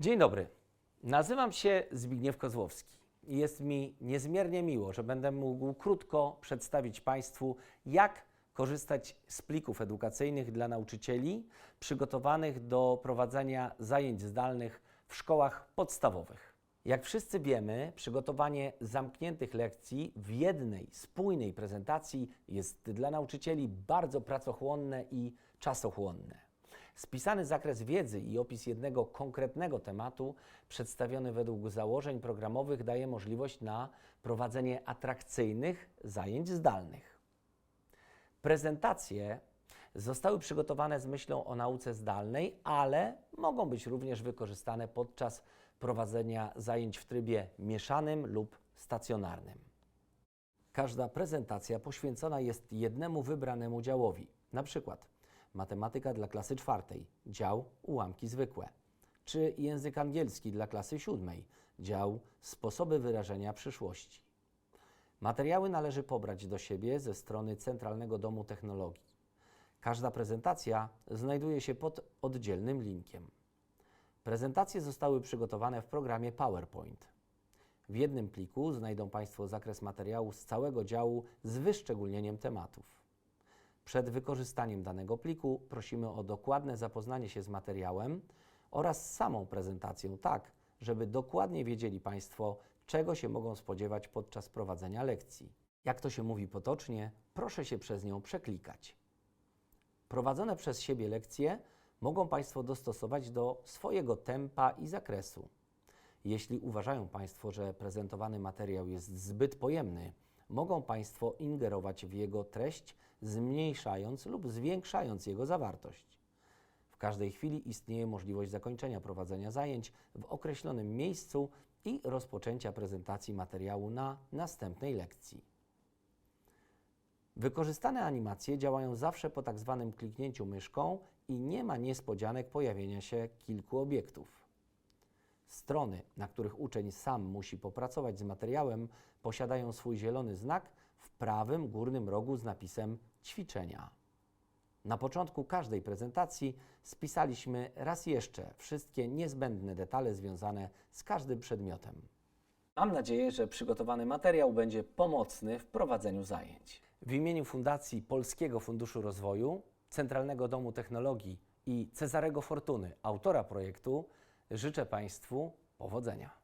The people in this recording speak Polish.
Dzień dobry. Nazywam się Zbigniew Kozłowski. Jest mi niezmiernie miło, że będę mógł krótko przedstawić Państwu, jak korzystać z plików edukacyjnych dla nauczycieli przygotowanych do prowadzenia zajęć zdalnych w szkołach podstawowych. Jak wszyscy wiemy, przygotowanie zamkniętych lekcji w jednej spójnej prezentacji jest dla nauczycieli bardzo pracochłonne i czasochłonne. Spisany zakres wiedzy i opis jednego konkretnego tematu, przedstawiony według założeń programowych, daje możliwość na prowadzenie atrakcyjnych zajęć zdalnych. Prezentacje zostały przygotowane z myślą o nauce zdalnej, ale mogą być również wykorzystane podczas prowadzenia zajęć w trybie mieszanym lub stacjonarnym. Każda prezentacja poświęcona jest jednemu wybranemu działowi, na przykład matematyka dla klasy czwartej, dział ułamki zwykłe, czy język angielski dla klasy siódmej, dział sposoby wyrażenia przyszłości. Materiały należy pobrać do siebie ze strony Centralnego Domu Technologii. Każda prezentacja znajduje się pod oddzielnym linkiem. Prezentacje zostały przygotowane w programie PowerPoint. W jednym pliku znajdą Państwo zakres materiału z całego działu z wyszczególnieniem tematów. Przed wykorzystaniem danego pliku prosimy o dokładne zapoznanie się z materiałem oraz samą prezentacją, tak żeby dokładnie wiedzieli Państwo, czego się mogą spodziewać podczas prowadzenia lekcji. Jak to się mówi potocznie, proszę się przez nią przeklikać. Prowadzone przez siebie lekcje mogą Państwo dostosować do swojego tempa i zakresu. Jeśli uważają Państwo, że prezentowany materiał jest zbyt pojemny, mogą Państwo ingerować w jego treść, zmniejszając lub zwiększając jego zawartość. W każdej chwili istnieje możliwość zakończenia prowadzenia zajęć w określonym miejscu i rozpoczęcia prezentacji materiału na następnej lekcji. Wykorzystane animacje działają zawsze po tak zwanym kliknięciu myszką i nie ma niespodzianek pojawienia się kilku obiektów. Strony, na których uczeń sam musi popracować z materiałem, posiadają swój zielony znak w prawym górnym rogu z napisem ćwiczenia. Na początku każdej prezentacji spisaliśmy raz jeszcze wszystkie niezbędne detale związane z każdym przedmiotem. Mam nadzieję, że przygotowany materiał będzie pomocny w prowadzeniu zajęć. W imieniu Fundacji Polskiego Funduszu Rozwoju, Centralnego Domu Technologii i Cezarego Fortuny, autora projektu, życzę Państwu powodzenia.